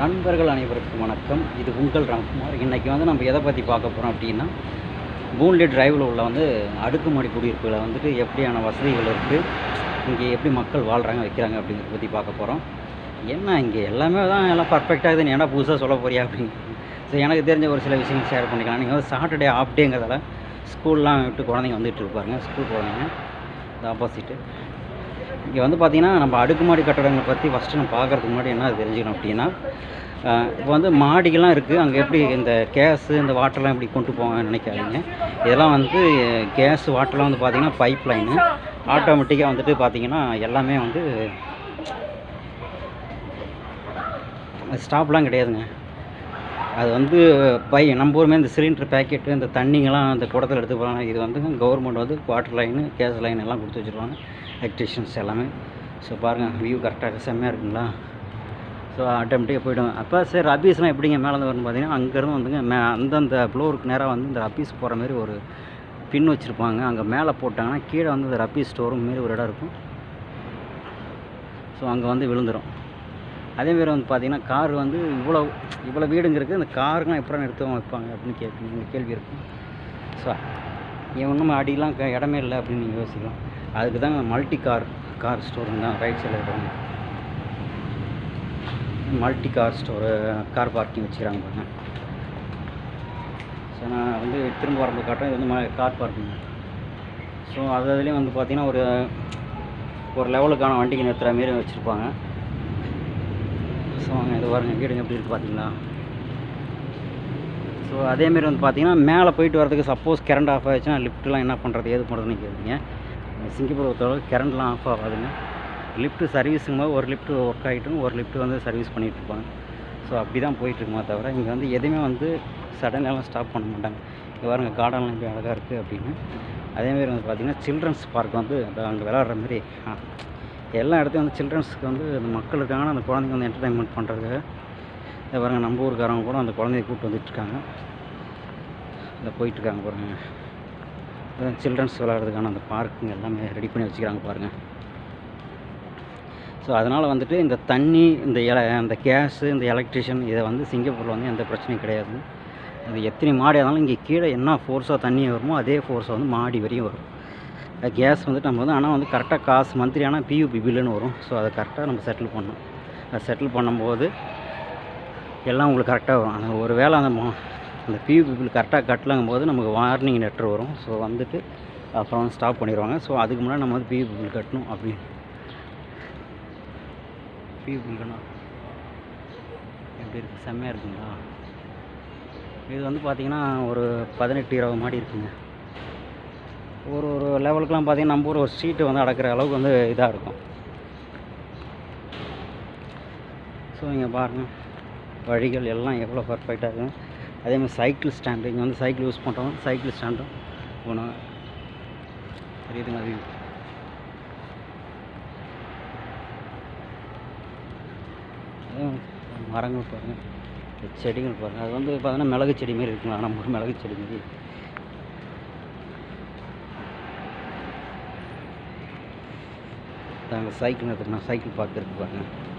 நண்பர்கள் அனைவருக்கும் வணக்கம். இது உங்கள் ராம்குமார் இன்றைக்கி வந்து நம்ம எதை பற்றி பார்க்க போகிறோம் அப்படின்னா பூன்லி டிரைவில் உள்ள வந்து அடுக்குமாடி குடியிருப்புகளை வந்துட்டு எப்படியான வசதிகள் இருக்குது இங்கே எப்படி மக்கள் வாழ்கிறாங்க வைக்கிறாங்க அப்படிங்கிறத பற்றி பார்க்க போகிறோம் என்ன இங்கே எல்லாமே தான் எல்லாம் பர்ஃபெக்டாக இருக்குது நீ என்ன புதுசாக சொல்ல போறியா அப்படின்னு. ஸோ எனக்கு தெரிஞ்ச ஒரு சில விஷயங்கள் ஷேர் பண்ணிக்கலாம். நீங்கள் வந்து சாட்டர்டே ஆஃப் டேங்கிறதால ஸ்கூல்லாம் விட்டு குழந்தைங்க வந்துட்டு இருப்பாருங்க ஸ்கூல் குழந்தைங்க இந்த ஆப்போசிட்டு இங்கே வந்து பார்த்திங்கன்னா நம்ம அடுக்குமாடி கட்டடங்களை பற்றி ஃபஸ்ட்டு நம்ம பார்க்குறதுக்கு முன்னாடி என்ன தெரிஞ்சுக்கணும் அப்படின்னா இப்போ வந்து மாடிகள்லாம் இருக்குது அங்கே எப்படி இந்த கேஸு இந்த வாட்டர்லாம் எப்படி கொண்டு போவாங்கன்னு நினைக்காதீங்க. இதெல்லாம் வந்து கேஸ் வாட்டர்லாம் வந்து பார்த்திங்கன்னா பைப் லைனு ஆட்டோமேட்டிக்காக வந்துட்டு பார்த்திங்கன்னா எல்லாமே வந்து ஸ்டாப்லாம் கிடையாதுங்க. அது வந்து பை நம்ம ஊருமே இந்த சிலிண்டர் பேக்கெட்டு இந்த தண்ணிங்கெல்லாம் அந்த குடத்தில் எடுத்து போகிறாங்க இது வந்து கவர்மெண்ட் வந்து வாட்டர் லைனு கேஸ் லைன் எல்லாம் கொடுத்து வச்சுருவாங்க. எலக்ட்ரிஷியன்ஸ் எல்லாமே. ஸோ பாருங்கள் வியூ கரெக்டாக செம்மையாக இருக்குங்களா? ஸோ ஆட்டோமேட்டிக்காக போய்டும். அப்போ சார் அபீஸ்லாம் எப்படிங்க மேலே வரும்னு பார்த்தீங்கன்னா அங்கேருந்து வந்துங்க மே அந்தந்த ஃப்ளோருக்கு நேராக வந்து இந்த அபீஸ் போகிற மாதிரி ஒரு பின் வச்சுருப்பாங்க. அங்கே மேலே போட்டாங்கன்னா கீழே வந்து இந்த ரப்பீஸ் ஸ்டோரும் மாரி ஒரு இடம் இருக்கும். ஸோ அங்கே வந்து விழுந்துடும் அதேமாரி வந்து பார்த்திங்கன்னா கார் வந்து இவ்வளோ இவ்வளோ வீடுங்க இருக்குது இந்த காருக்கெலாம் எப்படி நிறுத்தம் வைப்பாங்க அப்படின்னு கேட்குறீங்க. கேள்வி இருக்கும் ஸோ இவன் ஒன்றும் அடியெலாம் க- இடமே இல்லை அப்படின்னு நீங்கள் யோசிக்கலாம். அதுக்கு தான் மல்டி கார் கார் ஸ்டோருங்க தான் ரைட் சைடில் இருக்காங்க multi car storey car parking வச்சுக்கிறாங்க பாருங்க. ஸோ நான் வந்து திரும்ப வரும்போது காட்டுறேன். இது வந்து ம கார் பார்க்கிங் ஸோ அது அதுலேயும் வந்து பார்த்திங்கன்னா ஒரு ஒரு லெவலுக்கான வண்டிக்கு நிறுத்துகிற மாரி வச்சுருப்பாங்க. ஸோ அங்கே இது பாருங்க வீடுங்க எப்படி இருக்குது பார்த்தீங்களா ஸோ அதேமாரி வந்து பார்த்தீங்கன்னா மேலே போயிட்டு வரதுக்கு சப்போஸ் கரண்ட் ஆஃப் ஆகிடுச்சுன்னா லிஃப்ட்லாம் என்ன பண்ணுறது ஏது பண்ணுறதுன்னு கேட்குறீங்க. சிங்கப்பூர் பொறுத்தளவு கரண்ட்லாம் ஆஃப் ஆகாதுங்க. லிஃப்ட்டு சர்வீஸுங்க போது ஒரு லிஃப்ட்டு ஒர்க் ஆகிட்டும் ஒரு லிஃப்ட்டு வந்து சர்வீஸ் பண்ணிகிட்ருப்பாங்க ஸோ அப்படி தான் போயிட்டுருக்குமா தவிர இங்கே வந்து எதுவுமே வந்து சடனெல்லாம் ஸ்டாப் பண்ண மாட்டாங்க. இங்கே பாருங்க கார்டன்லாம் இப்படி அழகாக இருக்குது அப்படின்னு. அதேமாரி வந்து பார்த்திங்கன்னா சில்ட்ரன்ஸ் பார்க் வந்து அங்கே விளாட்ற மாதிரி எல்லா இடத்தையும் வந்து சில்ட்ரன்ஸுக்கு வந்து அந்த மக்களுக்கான அந்த குழந்தைங்க வந்து என்டர்டைன்மெண்ட் பண்ணுறதுக்காக இதை பாருங்கள் நம்ம ஊருக்காரங்க கூட அந்த குழந்தைய கூப்பிட்டு வந்துட்டுருக்காங்க இந்த போயிட்டுருக்காங்க பாருங்கள் சில்ட்ரன்ஸ் விளையாடுறதுக்கான அந்த பார்க்குங்க எல்லாமே ரெடி பண்ணி வச்சுக்கிறாங்க பாருங்கள் ஸோ அதனால் வந்துட்டு இந்த தண்ணி இந்த எல அந்த கேஸு இந்த எலக்ட்ரிஷியன் இதை வந்து சிங்கப்பூரில் வந்து எந்த பிரச்சனையும் கிடையாது. அது எத்தனை மாடி ஆனாலும் இங்கே கீழே என்ன ஃபோர்ஸாக தண்ணி வருமோ அதே ஃபோர்ஸாக வந்து மாடி வரையும் வரும். கேஸ் வந்துட்டு நம்ம வந்து ஆனால் வந்து கரெக்டாக காசு மந்த்லி ஆனால் பியூபி பில்லுன்னு வரும். ஸோ அதை கரெக்டாக நம்ம செட்டில் பண்ணணும். அதை செட்டில் பண்ணும்போது எல்லாம் உங்களுக்கு கரெக்டாக வரும். அந்த ஒரு வேளை அந்த அந்த பியூ பில் கரெக்டாக கட்டலங்கும் போது நமக்கு வார்னிங் லெட்டர் வரும். ஸோ வந்துட்டு அப்புறம் வந்து ஸ்டாப் பண்ணிடுவாங்க. ஸோ அதுக்கு முன்னாடி நம்ம வந்து பியூ பில் கட்டணும் அப்படின்னு பியூபி பில்லுனா எப்படி இருக்குது செம்மையாக இருக்குங்களா? இது வந்து பார்த்திங்கன்னா ஒரு பதினெட்டு இருபது மாடி இருக்குங்க. ஒரு ஒரு லெவலுக்குலாம் பார்த்தீங்கன்னா நம்ம ஊர் ஒரு ஸ்ட்ரீட்டு வந்து அடக்கிற அளவுக்கு வந்து இதாக இருக்கும். ஸோ இங்கே பாருங்கள் வழிகள் எல்லாம் எவ்வளோ பர்ஃபெக்டாக இருக்கும் அதேமாதிரி சைக்கிள் ஸ்டாண்டு இங்கே வந்து சைக்கிள் யூஸ் பண்ணுறோம் சைக்கிள் ஸ்டாண்டும் போனோம். தெரியுதுங்க அது மரங்கள் பாருங்கள் செடிகள் பாருங்கள் அது வந்து பார்த்தோன்னா மிளகு செடி மாரி இருக்குங்களா நம்ம மிளகு செடி மாரி நாங்கள் சைக்கிள் எடுத்துக்கணும் சைக்கிள் பார்க்குறதுக்கு பாருங்கள் பாருங்க.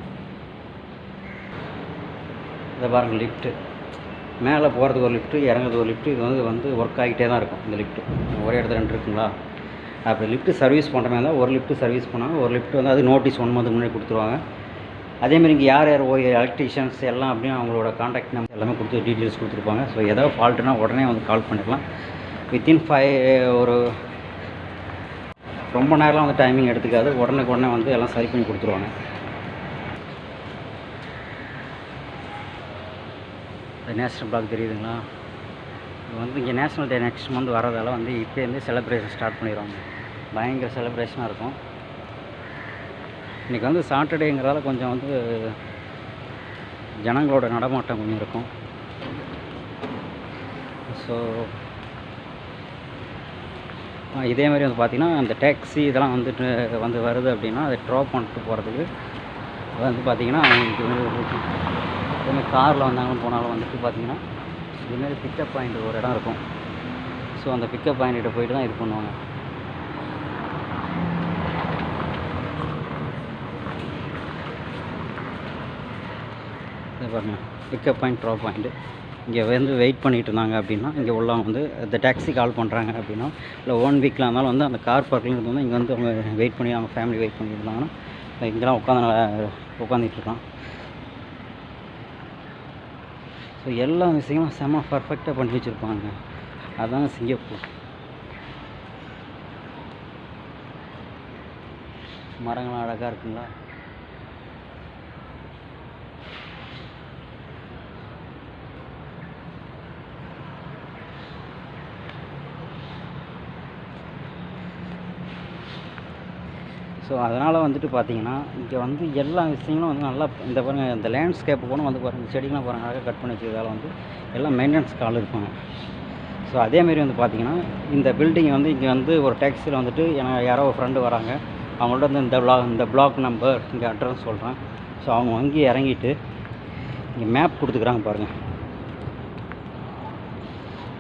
இதை பாருங்கள் லிஃப்ட்டு மேலே போகிறதுக்கு ஒரு லிஃப்ட்டு இறங்குறது ஒரு லிஃப்ட்டு இது வந்து வந்து ஒர்க் ஆகிட்டே தான் இருக்கும் இந்த லிஃப்ட்டு ஒரே இடத்துல ரெண்டு இருக்குங்களா? அப்படி லிஃப்ட்டு சர்வீஸ் பண்ணுற மாதிரி இருந்தால் ஒரு லிஃப்ட்டு சர்வீஸ் பண்ணாங்க ஒரு லிஃப்ட் வந்து அது நோட்டீஸ் ஒன் மந்த் முன்னாடி கொடுத்துருவாங்க. அதேமாதிரி இங்கே யார் யார் ஓய் எலக்ட்ரிஷியன்ஸ் எல்லாம் அப்படின்னு அவங்களோட காண்டாக்ட் நம்பர் எல்லாமே கொடுத்து டீட்டெயில்ஸ் கொடுத்துருப்பாங்க. ஸோ ஏதாவது ஃபால்ட்டுனா உடனே வந்து கால் பண்ணிடலாம். வித்தின் ஃபைவ் ஒரு ரொம்ப நேரம்லாம் வந்து டைமிங் எடுத்துக்காது. உடனே உடனே வந்து எல்லாம் சரி பண்ணி கொடுத்துருவாங்க. நேஷ்னல் பிளாக் தெரியுதுங்களா? இது வந்து இங்கே நேஷ்னல் டே நெக்ஸ்ட் மந்த் வரதால வந்து இப்போலேருந்து செலிப்ரேஷன் ஸ்டார்ட் பண்ணிடுவாங்க. பயங்கர செலிப்ரேஷனாக இருக்கும். இன்றைக்கி வந்து சாட்டர்டேங்கிறதால கொஞ்சம் வந்து ஜனங்களோட நடமாட்டம் கொஞ்சம் இருக்கும். ஸோ இதே மாதிரி வந்து பார்த்திங்கன்னா அந்த டேக்ஸி இதெல்லாம் வந்துட்டு வந்து வருது அப்படின்னா அதை ட்ராப் பண்ணிட்டு போகிறதுக்கு வந்து பார்த்திங்கன்னா இதேமாதிரி காரில் வந்தாங்களும் போனாலும் வந்துட்டு பார்த்திங்கன்னா இதுமாரி பிக்கப் பாயிண்ட் ஒரு இடம் இருக்கும். ஸோ அந்த பிக்கப் பாயிண்ட்டை போயிட்டு தான் இது பண்ணுவாங்க. இதை பாருங்க. பிக்கப் பாயிண்ட் ட்ராப் பாயிண்ட்டு இங்கே வந்து வெயிட் பண்ணிட்டு இருந்தாங்க அப்படின்னா இங்கே உள்ளவங்க வந்து இந்த டாக்ஸி கால் பண்ணுறாங்க அப்படின்னா இல்லை ஒன் வீக்கில் இருந்தாலும் வந்து அந்த கார் பார்க்கிங் வந்து இங்கே வந்து அவங்க வெயிட் பண்ணி அவங்க ஃபேமிலி வெயிட் பண்ணிட்டு இருந்தாங்கன்னா இங்கெல்லாம் உட்காந்து உட்காந்துட்டு இருக்கான் ஸோ எல்லா விஷயங்களும் செம்ம பர்ஃபெக்டாக பண்ணி வச்சுருப்பாங்க. அதாங்க சிங்கப்பூர். மரங்கள்லாம் அழகாக இருக்குங்களா? ஸோ அதனால் வந்துட்டு பார்த்தீங்கன்னா இங்கே வந்து எல்லா விஷயங்களும் வந்து நல்லா இந்த பாருங்கள் இந்த லேண்ட்ஸ்கேப்பு கூட வந்து பாருங்கள் செடிகள்லாம் பாருங்கள் அழகாக கட் பண்ணி வச்சதால வந்து எல்லாம் மெயின்டெனன்ஸ்க்கு ஆள் இருப்பாங்க. ஸோ அதேமாரி வந்து பார்த்தீங்கன்னா இந்த பில்டிங் வந்து இங்கே வந்து ஒரு டேக்ஸியில் வந்துட்டு எனக்கு யாரோ ஒரு ஃப்ரெண்டு வராங்க. அவங்கள்ட்ட வந்து இந்த பிளாக் இந்த பிளாக் நம்பர் இங்கே அட்ரஸ் சொல்கிறேன் ஸோ அவங்க வங்கி இறங்கிட்டு இங்கே மேப் கொடுத்துக்குறாங்க பாருங்கள்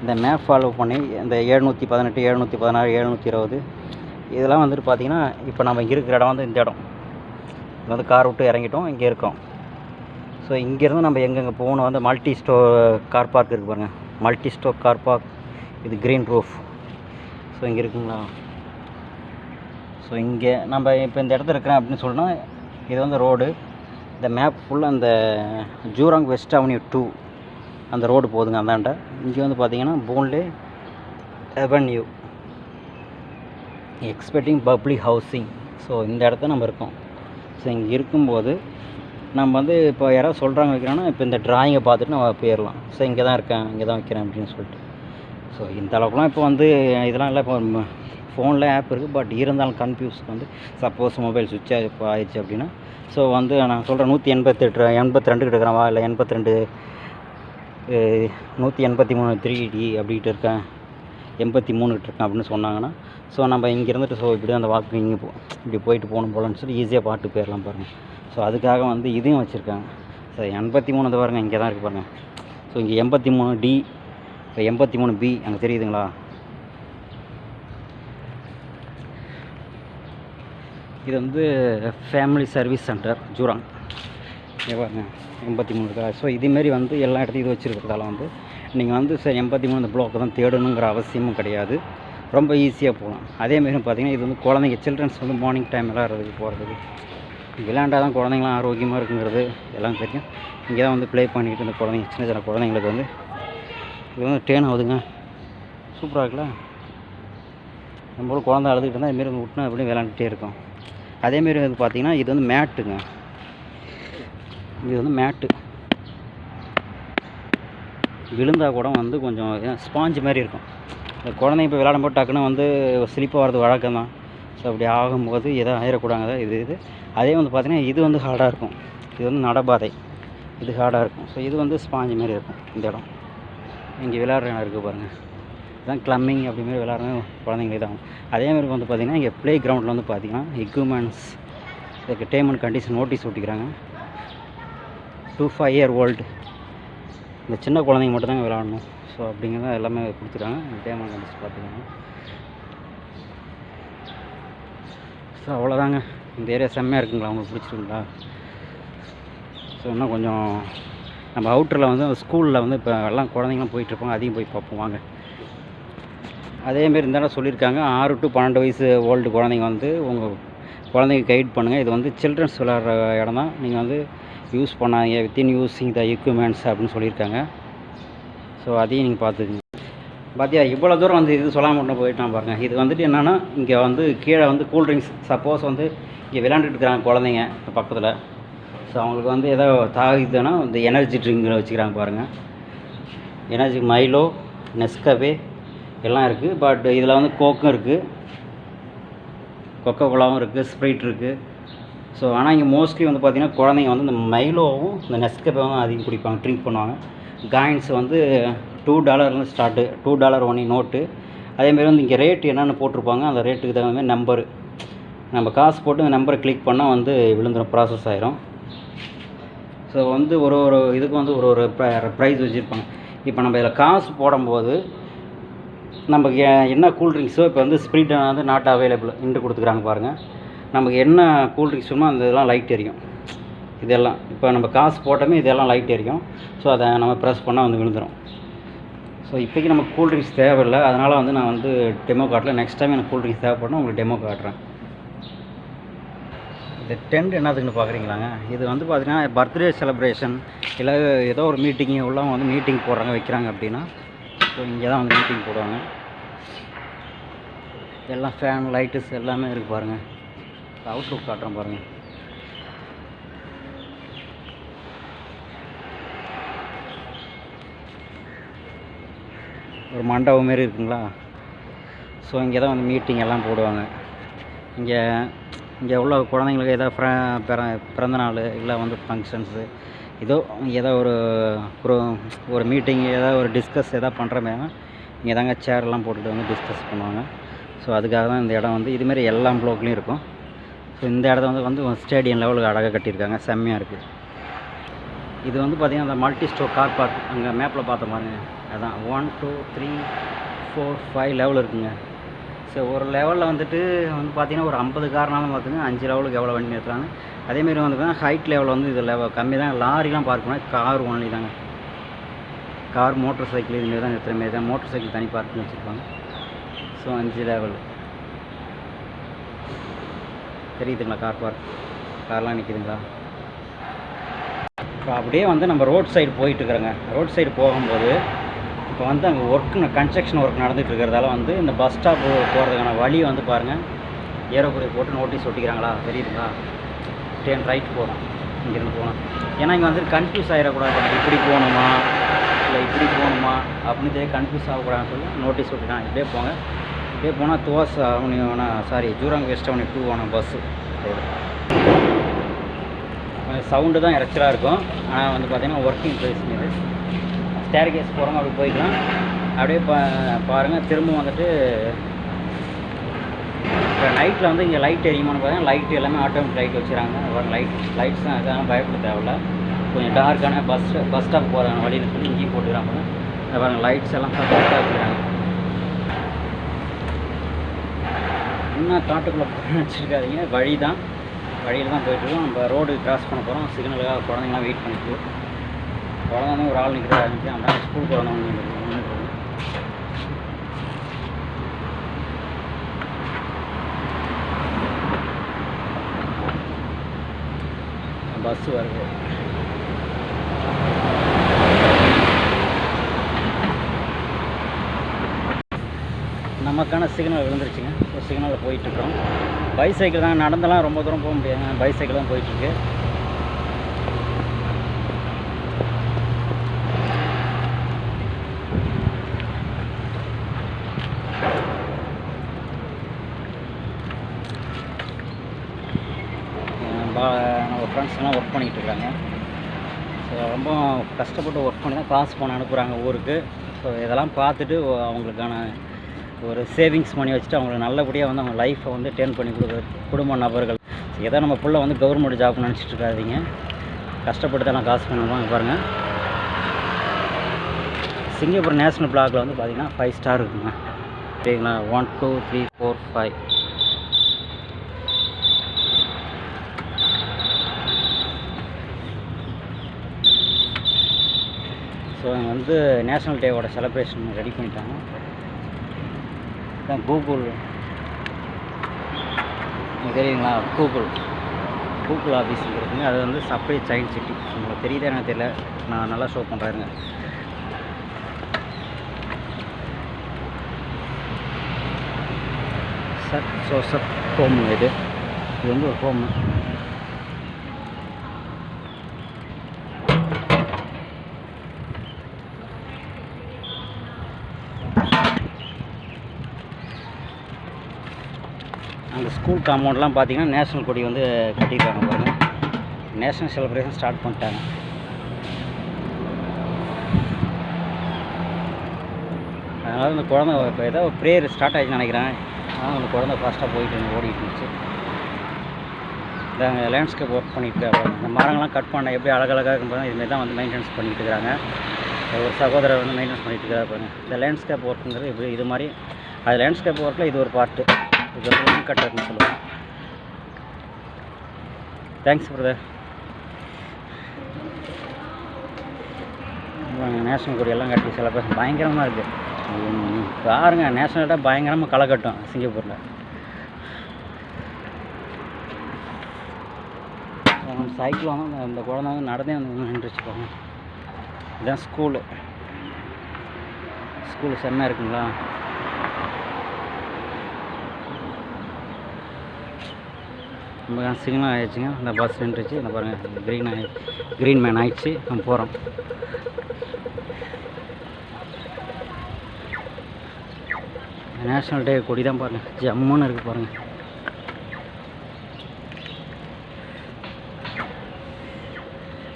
இந்த மேப் ஃபாலோ பண்ணி இந்த எழுநூற்றி பதினெட்டு எழுநூற்றி பதினாறு எழுநூற்றி இருபது இதெல்லாம் வந்துட்டு பார்த்தீங்கன்னா இப்போ நம்ம இங்கே இருக்கிற இடம் வந்து இந்த இடம். இது வந்து கார் விட்டு இறங்கிட்டோம் இங்கே இருக்கோம். ஸோ இங்கேருந்து நம்ம எங்கெங்கே போகணும்? வந்து மல்டி ஸ்டோ கார் பார்க் இருக்குது பாருங்கள் மல்டி ஸ்டோ கார் பார்க் இது க்ரீன் ரூஃப் ஸோ இங்கே இருக்குங்களா? ஸோ இங்கே நம்ம இப்போ இந்த இடத்துல இருக்கிறேன் அப்படின்னு சொன்னால் இது வந்து ரோடு இந்த மேப் ஃபுல்லாக அந்த ஜூராங் வெஸ்ட் அவென்யூ டூ அந்த ரோடு போகுதுங்க அந்தாண்ட. இங்கே வந்து பார்த்திங்கன்னா Boon Lay Avenue expecting public housing so இந்த இடத்த நம்ம இருக்கோம். ஸோ இங்கே இருக்கும்போது நம்ம வந்து இப்போ யாராவது சொல்கிறாங்க வைக்கிறோன்னா இப்போ இந்த ட்ராயிங்கை பார்த்துட்டு நம்ம போயிடலாம் ஸோ இங்கே தான் இருக்கேன் இங்கே தான் வைக்கிறேன் அப்படின்னு சொல்லிட்டு. ஸோ இந்த அளவுக்குலாம் இப்போ வந்து இதெல்லாம் இல்லை இப்போ ஃபோனில் ஆப் இருக்குது பட் இருந்தாலும் கன்ஃபியூஸ் வந்து சப்போஸ் மொபைல் சுவிட்ச் இப்போ ஆயிடுச்சு அப்படின்னா ஸோ வந்து நான் சொல்கிறேன் நூற்றி எண்பத்தெட்டு எண்பத்தி ரெண்டுக்கு இருக்கிறவா இல்லை எண்பத்தி ரெண்டு நூற்றி எண்பத்தி மூணு த்ரீ டி அப்படின்ட்டு இருக்கேன். எண்பத்தி மூணுகிட்ட இருக்கேன் அப்படின்னு சொன்னாங்கன்னா ஸோ நம்ம இங்கே இருந்துட்டு ஸோ இப்படி அந்த வாக்கு இங்கே போ இப்படி போயிட்டு போகணும் போகலான்னு சொல்லி ஈஸியாக பாட்டு போயிடலாம் பாருங்கள் ஸோ அதுக்காக வந்து இதையும் வச்சுருக்காங்க. ஸோ எண்பத்தி மூணு வந்து பாருங்கள் இங்கே தான் இருக்குது பாருங்கள் ஸோ இங்கே எண்பத்தி மூணு டி இப்போ எண்பத்தி மூணு பி அங்கே தெரியுதுங்களா? இது வந்து ஃபேமிலி சர்வீஸ் சென்டர் ஜூராங் இங்கே பாருங்க எண்பத்தி மூணு இருக்கா ஸோ இதேமாரி வந்து எல்லா இடத்தையும் இது வச்சுருக்கிறதால வந்து நீங்கள் வந்து சார் எண்பத்தி மூணு பிளாக் தான் தேடணுங்கிற அவசியமும் கிடையாது. ரொம்ப ஈஸியாக போகலாம் அதேமாரி பார்த்தீங்கன்னா இது வந்து குழந்தைங்க சில்ட்ரன்ஸ் வந்து மார்னிங் டைம் விளாட்றதுக்கு போகிறதுக்கு விளையாண்டா தான் குழந்தைங்களாம் ஆரோக்கியமாக இருக்குங்கிறது எல்லாம் தெரியும். இங்கே தான் வந்து ப்ளே பண்ணிக்கிட்டு இந்த குழந்தைங்க சின்ன சின்ன குழந்தைங்களுக்கு வந்து இது வந்து டேன் ஆகுதுங்க. சூப்பராக இருக்குல்ல? நம்மளும் குழந்தை அழுதுகிட்டு இருந்தால் இதுமாரி வந்து விட்டுனா எப்படியும் விளாண்டுட்டே இருக்கும். அதேமாரி வந்து பார்த்திங்கன்னா இது வந்து மேட்டுங்க இது வந்து மேட்டு விழுந்தால் கூட வந்து கொஞ்சம் ஸ்பாஞ்சு மாதிரி இருக்கும். இந்த குழந்தைங்க இப்போ விளையாடும் போது டக்குன்னு வந்து ஸ்லிப்பாக வர்றது வழக்கம் தான். ஸோ அப்படி ஆகும்போது எதாவது ஆயிடக்கூடாங்க இது இது. அதே வந்து பார்த்திங்கன்னா இது வந்து ஹார்டாக இருக்கும். இது வந்து நடபாதை இது ஹார்டாக இருக்கும். ஸோ இது வந்து ஸ்பாஞ்சு மாதிரி இருக்கும் இந்த இடம். இங்கே விளையாடுற இடம் இருக்குது பாருங்கள் இதான் கிளம்பிங் அப்படிமாரி விளையாடுற குழந்தைங்க இதாகும் அதேமாதிரி வந்து பார்த்திங்கன்னா இங்கே ப்ளே கிரவுண்டில் வந்து பார்த்திங்கன்னா எக்யூப்மெண்ட்ஸ் இதுக்கு டேம் அண்ட் கண்டிஷன் நோட்டீஸ் ஒட்டிக்கிறாங்க. டூ ஃபைவ் இயர் ஓல்டு இந்த சின்ன குழந்தைங்க மட்டும்தாங்க விளாடணும் ஸோ அப்படிங்கிறத எல்லாமே கொடுத்துருக்காங்க டேம் கண்டிச்சு பார்த்துக்கோங்க ஸோ அவ்வளோதாங்க இந்த ஏரியா செம்மையாக இருக்குங்களா? உங்களுக்கு பிடிச்சிருக்குங்களா? ஸோ இன்னும் கொஞ்சம் நம்ம அவுட்டரில் வந்து ஸ்கூலில் வந்து இப்போ எல்லாம் குழந்தைங்களாம் போயிட்டுருப்பாங்க அதையும் போய் பார்ப்போம். வாங்க. அதேமாரி இந்த இடம் சொல்லியிருக்காங்க. ஆறு டு பன்னெண்டு வயசு ஓல்டு குழந்தைங்க வந்து உங்கள் குழந்தைங்க கைட் பண்ணுங்கள் இது வந்து சில்ட்ரன்ஸ் விளாட்ற இடம் தான். நீங்கள் வந்து யூஸ் பண்ணாதீங்க. வித்தின் யூஸிங் த எக்யூப்மெண்ட்ஸ் அப்படின்னு சொல்லியிருக்காங்க. ஸோ அதையும் நீங்கள் பார்த்துக்குங்க. பார்த்தியா இவ்வளோ தூரம் வந்து இது சொல்லாமல் மட்டும் போயிட்டான் பாருங்கள் இது வந்துட்டு என்னென்னா இங்கே வந்து கீழே வந்து கூல்ட்ரிங்க்ஸ் சப்போஸ் வந்து இங்கே விளாண்டுட்டு இருக்கிறாங்க குழந்தைங்க பக்கத்தில். ஸோ அவங்களுக்கு வந்து ஏதோ தாகிதுன்னா இந்த எனர்ஜி ட்ரிங்கில் வச்சுக்கிறாங்க பாருங்கள் எனர்ஜி மைலோ நெஸ்கவே எல்லாம் இருக்குது பட் இதில் வந்து கோக்கும் இருக்குது கொக்கோ கோலாவும் இருக்குது ஸ்ப்ரைட் இருக்குது ஸோ ஆனால் இங்கே மோஸ்ட்லி வந்து பார்த்திங்கன்னா குழந்தைங்க வந்து இந்த மைலோவும் இந்த நெஸ்கப்பேவும் அதிகம் குடிப்பாங்க ட்ரிங்க் பண்ணுவாங்க. காயின்ஸ் வந்து two டாலர்லேருந்து start two dollar only note அதேமாரி வந்து இங்கே ரேட் என்னென்னு போட்டிருப்பாங்க அந்த ரேட்டுக்கு தகுந்த மாதிரி நம்பரு நம்ம காசு போட்டு நம்பரை கிளிக் பண்ணால் வந்து விழுந்துடும் ப்ராசஸ் ஆகிரும் ஸோ வந்து ஒரு ஒரு இதுக்கு வந்து ஒரு ஒரு ப்ரைஸ் வச்சுருப்பாங்க. இப்போ நம்ம இதில் காசு போடும்போது நமக்கு என்ன என்ன கூல்ட்ரிங்க்ஸோ இப்போ வந்து ஸ்ப்ரிட் வந்து நாட் அவைலபிள் இன்று கொடுத்துக்குறாங்க பாருங்கள் நமக்கு என்ன கூல்ட்ரிங்க்ஸ் வேணுமோ அந்த இதெல்லாம் லைட் எரியும். இதெல்லாம் இப்போ நம்ம காசு போட்டோமே இதெல்லாம் லைட் எரியும். ஸோ அதை நம்ம ப்ரெஸ் பண்ணால் வந்து விழுந்துடும் ஸோ இப்போக்கி நமக்கு கூல்ட்ரிங்க்ஸ் தேவையில்லை. அதனால் வந்து நான் வந்து டெமோ காட்டல. நெக்ஸ்ட் டைம் எனக்கு கூல்ட்ரிங்க்ஸ் தேவைப்படும் உங்களுக்கு டெமோ காட்டுறேன். இந்த டென்ட் என்னதுன்னு பார்க்குறீங்களாங்க இது வந்து பார்த்திங்கன்னா பர்த்டே செலிப்ரேஷன் இல்லை ஏதோ ஒரு மீட்டிங்கு உள்ளவங்க வந்து மீட்டிங் போடுறாங்க வைக்கிறாங்க அப்படின்னா. ஸோ இங்கே தான் வந்து மீட்டிங் போடுவாங்க. எல்லாம் ஃபேன் லைட்டுஸ் எல்லாமே இருக்குது பாருங்கள் அவுட்லுக் காட்டுறேன் பாருங்கள் ஒரு மண்டபம் மாரி இருக்குங்களா? ஸோ இங்கே தான் வந்து மீட்டிங் எல்லாம் போடுவாங்க. இங்கே இங்கே உள்ள குழந்தைங்களுக்கு ஏதோ பிற பிற பிறந்தநாள் இல்லை வந்து ஃபங்க்ஷன்ஸு ஏதோ ஏதோ ஒரு ஒரு ஒரு மீட்டிங் ஏதோ ஒரு டிஸ்கஸ் எதா பண்ணுற மாதிரினா இங்கே தாங்க சேர்லாம் போட்டுட்டு வந்து டிஸ்கஸ் பண்ணுவாங்க. ஸோ அதுக்காக தான் இந்த இடம் வந்து இதுமாரி எல்லா ப்ளோக்லேயும் இருக்கும். ஸோ இந்த இடத்த வந்து வந்து ஸ்டேடியம் லெவலுக்கு அழகாக கட்டியிருக்காங்க. செம்மையாக இருக்குது இது வந்து பார்த்திங்கன்னா அந்த மல்டி ஸ்டோர் கார் பார்க் அங்கே மேப்பில் பார்த்த பாருங்க அதான் one two three four five level இருக்குங்க. ஸோ ஒரு லெவலில் வந்துட்டு வந்து பார்த்திங்கன்னா ஒரு ஐம்பது கார்னாலும் பார்த்துங்க அஞ்சு லெவலுக்கு எவ்வளோ வண்டி நிறுத்துறாங்க. அதேமாரி வந்து ஹைட் லெவல் வந்து இது லெவல் கம்மி தான். லாரிலாம் பார்க் பண்ணால் கார் ஒன்லி தாங்க. கார் மோட்டர் சைக்கிள் இதுமாரி தான் நிறுத்துகிற மாரி தான். மோட்டர் சைக்கிள் தனி பார்க்கிங் வச்சுருப்பாங்க. ஸோ அஞ்சு லெவல் தெரியுதுங்களா கார் பார்க் கார்லாம் நிற்கிதுங்களா இப்போ அப்படியே வந்து நம்ம ரோட் சைடு போயிட்டுருக்குறோங்க. ரோட் சைடு போகும்போது இப்போ வந்து அங்கே ஒர்க் கன்ஸ்ட்ரக்ஷன் ஒர்க் நடந்துகிட்டு இருக்கிறதால வந்து இந்த பஸ் ஸ்டாப் போகிறதுக்கான வழி வந்து பாருங்கள் ஏரோக்குறைய போட்டு நோட்டீஸ் ஒட்டிக்கிறாங்களா? தெரியுதுங்களா? டேன் ரைட் போகிறோம் இங்கேருந்து போகலாம். ஏன்னா இங்கே வந்து கன்ஃபியூஸ் ஆகிடக்கூடாது இப்படி போகணுமா? இல்லை இப்படி போகணுமா? அப்படின்னு தெரியும் கன்ஃபியூஸ் ஆகக்கூடாதுன்னு சொல்லி நோட்டீஸ் ஒட்டிக்கிறாங்க. இப்படியே போங்க. இப்படியே போனால் Tuas Avenue sorry Jurong West Avenue two ஆன பஸ்ஸு ரோடு சவுண்டு தான் இறச்சலாக இருக்கும். ஆனால் வந்து பார்த்திங்கன்னா ஒர்க்கிங் ப்ளேஸ் இது ஸ்டேர் கேஸ் போகிறோம் அப்படி போய்க்கலாம். அப்படியே பா பாருங்கள் திரும்ப வந்துட்டு இப்போ நைட்டில் வந்து இங்கே லைட் எரியுமான்னு பார்த்தீங்கன்னா லைட் எல்லாமே ஆட்டோமேட்டிக் லைட் வச்சுறாங்க லைட் லைட்ஸ் தான் இருக்காங்க பயப்பட தேவையில்ல. கொஞ்சம் டார்க்கான பஸ் பஸ் ஸ்டாப் போகிறாங்க வழியில் சொல்லி இங்கேயும் போட்டுக்கிறாங்க. பாருங்கள் லைட்ஸ் எல்லாம் கரெக்டாக வச்சுருக்காங்க இன்னும் காட்டுக்குள்ளே வச்சுருக்காதீங்க. வழி தான் வழியில் தான் போயிட்டுருக்கோம் நம்ம ரோடு கிராஸ் பண்ண போகிறோம் சிக்னலுக்காக குழந்தைங்களாம் வெயிட் பண்ணிட்டு குழந்தை ஒரு ஆள் நிற்கிற ஆரம்பிச்சு அந்த ஸ்கூல் குழந்தைங்க பஸ் வருது. நமக்கான சிக்னல் விழுந்துருச்சுங்க. சிக்னலில் போயிட்டுருக்கோம். பைசைக்கிள் தான் நடந்தெல்லாம் ரொம்ப தூரம் போக முடியாதுங்க பைசைக்கிள் தான் போயிட்டுருக்கு. நம்ம ஃப்ரெண்ட்ஸ்லாம் ஒர்க் பண்ணிகிட்டு இருக்காங்க ஸோ ரொம்ப கஷ்டப்பட்டு ஒர்க் பண்ணி தான் காசு போன அனுப்புகிறாங்க ஊருக்கு. ஸோ இதெல்லாம் பார்த்துட்டு அவங்களுக்கான ஒரு சேவிங்ஸ் பண்ணி வச்சுட்டு அவங்களுக்கு நல்லபடியாக வந்து அவங்க லைஃப்பை வந்து டேர்ன் பண்ணி கொடுக்குறது குடும்ப நபர்கள். ஏதோ நம்ம பிள்ளை வந்து கவர்மெண்ட் ஜாப் நினச்சிட்டு இருக்காதீங்க. கஷ்டப்பட்டு தான் காசு பண்ணுவாங்க பாருங்கள் சிங்கப்பூர் நேஷ்னல் பிளாக்ல வந்து பார்த்தீங்கன்னா ஃபைவ் ஸ்டார் இருக்குங்க. சரிங்களா? One two three four five so இங்கே வந்து நேஷ்னல் டேவோட செலப்ரேஷன் ரெடி பண்ணிட்டாங்க. இதான் கூகுள் உங்களுக்கு தெரியுங்களா? கூகுள் கூகுள் ஆஃபீஸ் இருக்குங்க. அது வந்து சப்ளை சைல்ட் சிட்டி உங்களுக்கு தெரியுதா எனக்கு தெரியல. நான் நல்லா ஷோ பண்ணுறேங்க சட் சோசப் ஹோம் இது. இது வந்து ஒரு ஹோம் அந்த ஸ்கூல் காம்பவுண்ட்லாம் பார்த்தீங்கன்னா நேஷ்னல் கொடி வந்து கட்டியிருக்காங்க பாருங்கள் நேஷ்னல் செலிப்ரேஷன் ஸ்டார்ட் பண்ணிட்டாங்க. அதனால் இந்த குழந்தை இப்போ ஏதோ ப்ரேயர் ஸ்டார்ட் ஆகிடுச்சுன்னு நினைக்கிறேன். ஆனால் அந்த குழந்தை ஃபாஸ்ட்டாக போயிட்டு இருந்து ஓடிட்டு இருந்துச்சு. இதாங்க லேண்ட்ஸ்கேப் ஒர்க் பண்ணிட்டு இந்த மரங்கள்லாம் கட் பண்ண எப்படி அழகழகாக இருக்கும் பாருங்க. இதுமாரி தான் வந்து மெயின்டெனன்ஸ் பண்ணிகிட்டு இருக்காங்க. ஒரு சகோதரர் வந்து மெயின்டெனன்ஸ் பண்ணிட்டு இருக்கிறாரு பாருங்க. இந்த லேண்ட்ஸ்கேப் ஒர்க்குங்கிறது இப்படி இது மாதிரி அது லேண்ட்ஸ்கேப் ஒர்க்கில் இது ஒரு பார்ட்டு இது வந்து ஒன் சொல்லுவோம் தேங்க்ஸ் பிரதர் நேஷனல் கொடியெல்லாம் கட்டி சில பேர் பயங்கரமாக இருக்குது பாருங்க நேஷனல்டாக பயங்கரமாக களை கட்டும் சிங்கப்பூரில். சைக்கிள் வாங்க அந்த குழந்தை நடந்தே வந்து நின்றுச்சு பாருங்க. இதுதான் ஸ்கூலு ஸ்கூலு செம்மையாக இருக்குங்களா? நம்ம சிக்னல் ஆயிடுச்சுங்க. இந்த பஸ் நின்றுச்சு. இந்த பாருங்கள் க்ரீன் ஆகி க்ரீன் மேன் ஆகிடுச்சு நம்ம போகிறோம் நேஷ்னல் டே கொடி தான் பாருங்கள் ஜம்முன்னு இருக்குது பாருங்கள்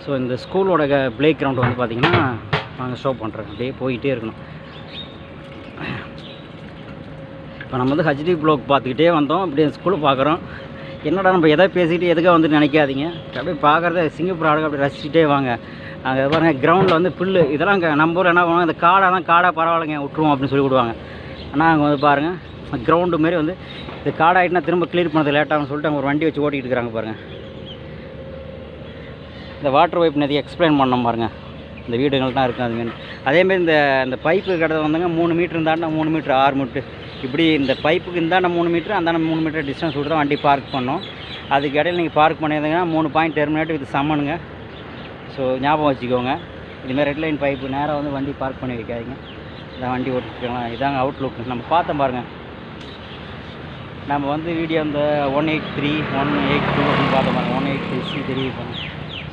ஸோ இந்த ஸ்கூலோட ப்ளே கிரவுண்ட் வந்து பார்த்திங்கன்னா நாங்கள் ஷோ பண்ணுறோம் அப்படியே போயிட்டே இருக்கணும். இப்போ நம்ம வந்து ஹச்டி ப்ளாக் பார்த்துக்கிட்டே வந்தோம். அப்படியே ஸ்கூலை பார்க்குறோம். என்னடா நம்ம எதை பேசிக்கிட்டு எதுக்காக வந்து நினைக்காதீங்க. அப்படியே பார்க்குறத சிங்கப்பூர் ஆடுங்க அப்படி ரசிச்சுட்டே வாங்க. அங்கே பாருங்கள் கிரவுண்டில் வந்து புல்லு. இதெல்லாம் அங்கே நம்ம ஊரில் என்ன பண்ணுவாங்க இந்த காடாக தான் காடாக பரவாயில்லைங்க விட்ருவோம் அப்படின்னு சொல்லி விடுவாங்க. ஆனால் அங்கே வந்து பாருங்கள் கிரவுண்டு மாரி வந்து இது காடாயிட்டுனா திரும்ப கிளியர் பண்ணது லேட்டாகும் சொல்லிட்டு அவங்க ஒரு வண்டி வச்சு ஓட்டிகிட்டு இருக்கிறாங்க பாருங்கள் இந்த வாட்டர் பைப் நிறைய எக்ஸ்பிளைன் பண்ணோம் பாருங்கள் இந்த வீடுகள் தான் இருக்கும் அதுமாரி அதேமாரி இந்த இந்த பைப்பு கடை வந்துங்க மூணு மீட்ரு இருந்தாண்டா மூணு மீட்ரு ஆறு மீட்ரு இப்படி இந்த பைப்புக்கு இந்தாண்ட மூணு மீட்ரு அந்தாண்ட மூணு மீட்டர் டிஸ்டன்ஸ் விட்டு தான் வண்டி பார்க் பண்ணோம். அதுக்கு இடையில் நீங்கள் பார்க் பண்ணியிருந்தீங்கன்னா மூணு பாயிண்ட் டெர்மினேட் இது சம்மனுங்க ஸோ ஞாபகம் வச்சுக்கோங்க. இதுமாதிரி ரெட் லைன் பைப்பு நேராக வந்து வண்டி பார்க் பண்ணி வைக்காதீங்க. இதான் வண்டி ஓட்டிக்கலாம் இதாங்க அவுட்லுக் நம்ம பார்த்தோம் பாருங்கள் நம்ம வந்து வீடியோ இந்த one eight three one eight two அப்படின்னு பார்த்தோம் பாருங்கள் ஒன் எயிட் த்ரீ சி தெரிவிப்பாங்க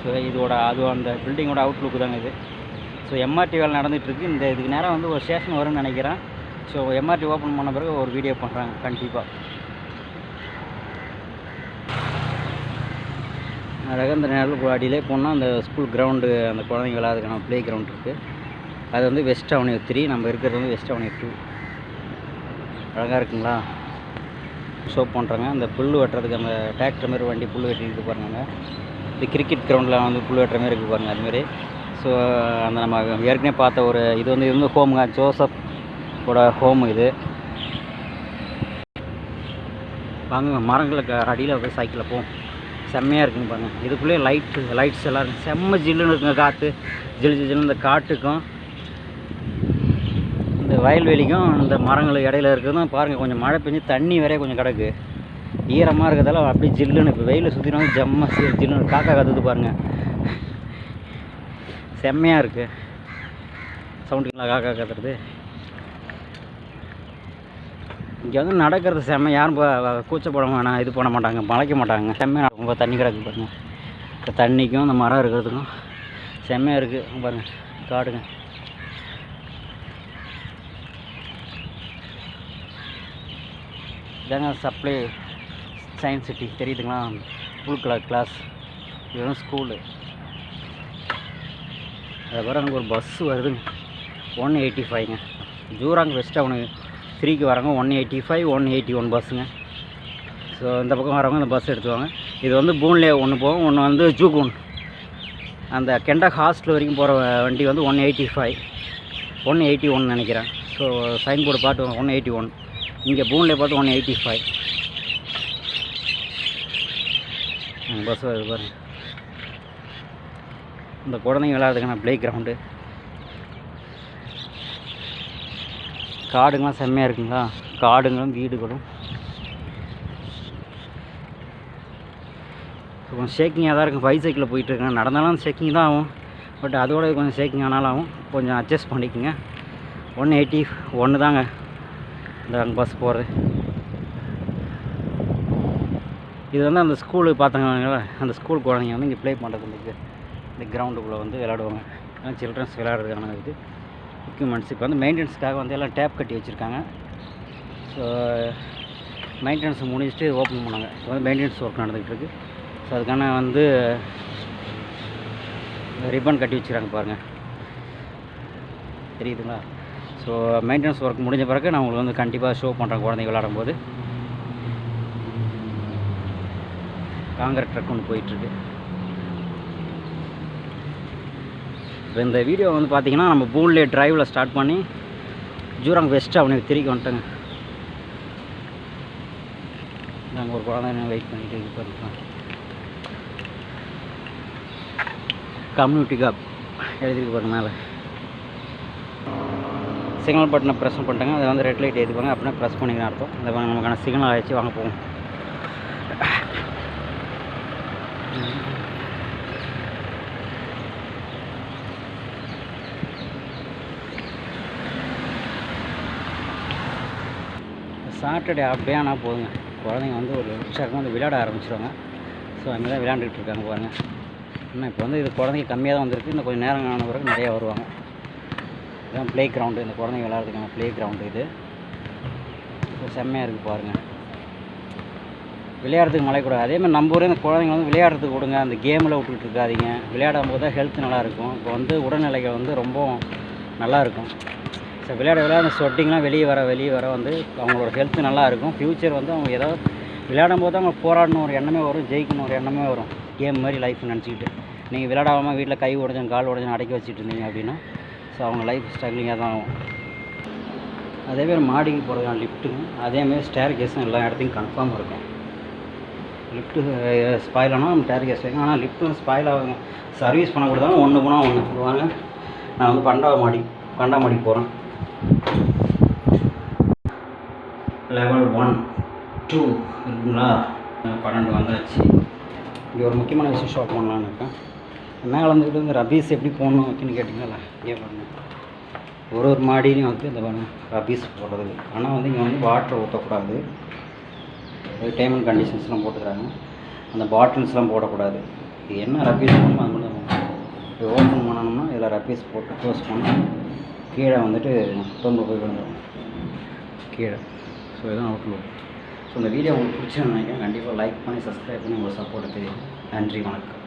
ஸோ இதோட அது அந்த பில்டிங்கோட அவுட்லுக் தாங்க இது. ஸோ எம்ஆர்டி வேலை நடந்துகிட்ருக்கு இந்த இதுக்கு நேரம் வந்து ஒரு ஸ்டேஷன் வரும்னு நினைக்கிறேன். ஸோ எம்ஆர்டி ஓப்பன் பண்ண பிறகு ஒரு வீடியோ பண்ணுறாங்க கண்டிப்பாக அழகாக இந்த நேரில் அடியிலே போனால் அந்த ஸ்கூல் கிரவுண்டு அந்த குழந்தைங்க விளையாடுறதுக்கான ப்ளே கிரவுண்ட் இருக்குது அது வந்து வெஸ்ட் அவனியூ த்ரீ நம்ம இருக்கிறது வந்து வெஸ்ட் அவனியூ டூ அழகாக இருக்குங்களா? ஷோ பண்ணுறாங்க அந்த புல் வெட்டுறதுக்கு அந்த டிராக்டர் மாதிரி வண்டி புல் வெட்டிட்டு பாருங்க. இந்த கிரிக்கெட் கிரவுண்டில் வந்து புல் வெட்டுற மாதிரி இருக்குது பாருங்கள் அதுமாரி ஸோ அந்த நம்ம ஏற்கனவே பார்த்த ஒரு இது வந்து இது வந்து ஹோமுங்க ஜோசப் ஓட ஹோம் இது. வாங்க மரங்களுக்கு அடியில் போய் சைக்கிளில் போவோம். செம்மையாக இருக்குங்க பாருங்க. இதுக்குள்ளேயே லைட்டு லைட்ஸ் எல்லாம் இருக்குது செம்ம ஜில்லுன்னு இருக்குங்க காற்று ஜில் ஜில்லுன்னு இந்த காட்டுக்கும் இந்த வயல்வெளிக்கும் இந்த மரங்களுக்கு இடையில இருக்கிறதும் பாருங்கள் கொஞ்சம் மழை பெஞ்சு தண்ணி வரைய கொஞ்சம் கிடக்கு. ஈரமாக இருக்கிறதால அப்படியே ஜில்லுன்னு இப்போ வெயிலில் சுற்றினாலும் ஜம்ம ஜில்லுன்னு காக்கா கற்றுது பாருங்கள் செம்மையாக இருக்குது சவுண்டுங்களா காக்கா கத்துறது? இங்கே வந்து நடக்கிறது செம்ம. யாரும் கூச்சப்பட வேணாம் இது பண்ண மாட்டாங்க மலைக்க மாட்டாங்க. செம்மையாக ரொம்ப தண்ணி கிடக்கு பாருங்கள் இந்த தண்ணிக்கும் இந்த மரம் இருக்கிறதுக்கும் செம்மையாக இருக்குது பாருங்கள் காடுங்க. இதாங்க சப்ளை சயின்ஸ் சிட்டி. தெரியுதுங்களா? ப்ளூ கிளா கிளாஸ் இதுதான் ஸ்கூலு அதுக்கப்புறம் எனக்கு ஒரு பஸ்ஸு வருதுங்க. ஒன் எயிட்டி ஃபைவ்ங்க ஜூராங் வெஸ்ட் அவனுக்கு த்ரீக்கு வரவங்க one eighty five one eighty one பஸ்ஸுங்க so இந்த பக்கம் வரவங்க இந்த பஸ் எடுத்துவாங்க. இது வந்து பூன்லே ஒன்று போகும் ஒன்று வந்து ஜூகூன். அந்த கெண்டக் ஹாஸ்டல் வரைக்கும் போகிற வண்டி வந்து one eighty five one eighty one நினைக்கிறேன். ஸோ சைன் போர்டு பார்த்து ஒன் எயிட்டி ஒன் இங்கே பூன்லே பார்த்து ஒன் எயிட்டி ஃபைவ் பஸ் வருது பாருங்கள் இந்த குழந்தைங்க விளையாடுறதுக்கான ப்ளே கிரவுண்டு காடுங்களாம் செம்மையாக இருக்குங்களா? காடுங்களும் வீடுகளும். கொஞ்சம் ஷேக்கிங்காக தான் இருக்கும். பைசைக்கிளில் போயிட்டுருக்கேன் நடந்தாலும் ஷேக்கிங் தான் ஆகும். பட் அதோட கொஞ்சம் ஷேக்கிங் ஆனாலும் ஆகும். கொஞ்சம் அட்ஜஸ்ட் பண்ணிக்கோங்க. ஒன் எயிட்டி ஒன்று தாங்க. இந்த பஸ் போகிறது இது வந்து அந்த ஸ்கூலு பார்த்தாங்களா அந்த ஸ்கூல் குழந்தைங்க வந்து இங்கே ப்ளே பண்ணுறது இந்த இந்த கிரவுண்டுக்குள்ளே வந்து விளையாடுவாங்க. சில்ட்ரன்ஸ் விளையாடுறதுக்கான இது. எக்யூப்மெண்ட்ஸ் இப்போ வந்து மெயின்டெனன்ஸ்க்காக வந்து எல்லாம் டேப் கட்டி வச்சுருக்காங்க. ஸோ மெயின்டெனன்ஸ் முடிச்சுட்டு ஓப்பன் பண்ணாங்க. இப்போ வந்து மெயின்டெனன்ஸ் ஒர்க் நடந்துகிட்டு இருக்குது ஸோ அதுக்கான வந்து ரிப்பன் கட்டி வச்சுருக்காங்க பாருங்கள் தெரியுதுங்களா? ஸோ மெயின்டெனன்ஸ் ஒர்க் முடிஞ்ச பிறகு நான் உங்களுக்கு வந்து கண்டிப்பாக ஷோ பண்ணுறேன் குழந்தைங்க விளாடும்போது காங்கிரட் ட்ரக் ஒன்று போயிட்டுருக்கு இப்போ இந்த வீடியோ வந்து பார்த்தீங்கன்னா நம்ம பூன்லே ட்ரைவில் ஸ்டார்ட் பண்ணி ஜூராங் வெஸ்ட் அவனுக்கு திருக்கி வந்துட்டேங்க. நாங்கள் ஒரு குழந்தை வெயிட் பண்ணிட்டு இது பண்ணிக்கலாம் கம்யூனிட்டி காப் எழுதிருக்கு பாருங்க மேலே. சிக்னல் பட்டனை ப்ரெஸ் பண்ணிட்டாங்க. அதை வந்து ரெட் லைட் ஏற்றுப்பாங்க. அப்படின்னா ப்ரெஸ் பண்ணிக்கணும் அர்த்தம். இந்த நமக்கான சிக்னல் ஆயிடுச்சு. வாங்க போவோம். சாட்டர்டே அப்படியே ஆனால் போதுங்க. குழந்தைங்க வந்து ஒரு உற்சாகமாக வந்து விளையாட ஆரம்பிச்சிருவாங்க. ஸோ அதுமாதிரி தான் விளையாண்டுட்டு இருக்காங்க பாருங்கள் ஆனால் இப்போ வந்து இது குழந்தைங்க கம்மியாக தான் வந்திருக்கு. இன்னும் கொஞ்சம் நேரம் ஆன பிறகு நிறையா வருவாங்க. இதுதான் ப்ளே கிரவுண்டு இந்த குழந்தைங்க விளையாடுறதுக்கான ப்ளே கிரவுண்டு இது. ஸோ செம்மையாக இருக்குது பாருங்கள் விளையாடுறதுக்கு மலைக்கூடாது அதே மாதிரி நம்ம ஊரே இந்த குழந்தைங்க வந்து விளையாடுறதுக்கு கொடுங்க அந்த கேமில் விட்டுட்டு இருக்காதீங்க. விளையாடும் போது தான் ஹெல்த் நல்லாயிருக்கும் இப்போ வந்து உடல்நிலைகள் வந்து ரொம்ப நல்லாயிருக்கும் ஸோ விளையாட விளையாட அந்த ஸ்வெட்டிங்லாம் வெளியே வர வெளியே வர வந்து அவங்களோட ஹெல்த் நல்லாயிருக்கும். ஃப்யூச்சர் வந்து அவங்க ஏதாவது விளையாடும் போது அவங்க போராடணும் ஒரு எண்ணமே வரும் ஜெயிக்கணும் ஒரு எண்ணமே வரும். கேம் மாதிரி லைஃப் நினச்சிக்கிட்டு. நீங்கள் விளையாடாமல் வீட்டில் கை உடஞ்சன் கால் உடஞ்சன் அடக்கி வச்சுட்டு இருந்தீங்க அப்படின்னா ஸோ அவங்க லைஃப் ஸ்ட்ரகிளிங்காக தான் ஆகும். அதேமாதிரி மாடிக்கு போகிறதுக்கான லிஃப்ட்டுங்க அதேமாதிரி ஸ்டேர் கேஸும் எல்லா இடத்தையும் கன்ஃபார்ம் இருக்கும். லிஃப்ட்டு ஸ்பாயில் ஆனால் நம்ம டேர் கேஸ் வைக்கும் ஆனால் லிஃப்ட்டு ஸ்பாயில் ஆகுங்க சர்வீஸ் பண்ண கொடுத்தாலும் ஒன்று போனால் ஒன்று சொல்லுவாங்க நான் வந்து பண்டா மாடி பன்னெண்டாம் மாடி போகிறேன் லெவல் ஒன் டூ இருக்குங்களா? பன்னெண்டு வந்தாச்சு. இங்கே ஒரு முக்கியமான விஷயம் ஷாப் பண்ணலான்னு இருக்கேன். மேலே வந்துக்கிட்டு இந்த ரபீஸ் எப்படி போடணும் அப்படின்னு கேட்டிங்களா இங்கே பாருங்க. ஒரு ஒரு மாடியிலையும் வந்து இந்த பாருங்கள் ரபீஸ் போடுறது ஆனால் வந்து இங்கே வந்து வாட்டர் ஊற்றக்கூடாது டைம் அண்ட் கண்டிஷன்ஸ்லாம் போட்டுக்கிறாங்க. அந்த பாட்டில்ஸ்லாம் போடக்கூடாது. இது என்ன ரபீஸ் பண்ணணும் அது மட்டும் ஓப்பன் பண்ணணும்னா இதில் ரபீஸ் போட்டு க்ளோஸ் பண்ணணும் கீழே வந்துட்டு தொண்டு போய் விழுந்துடும் கீழே. ஸோ இதுதான் அவுட்லுக் ஸோ இந்த வீடியோ உங்களுக்கு பிடிச்சுன்னு நினைக்கிறேன். கண்டிப்பாக லைக் பண்ணி சப்ஸ்கிரைப் பண்ணி உங்கள் சப்போர்ட்டை தெரியும் நன்றி வணக்கம்.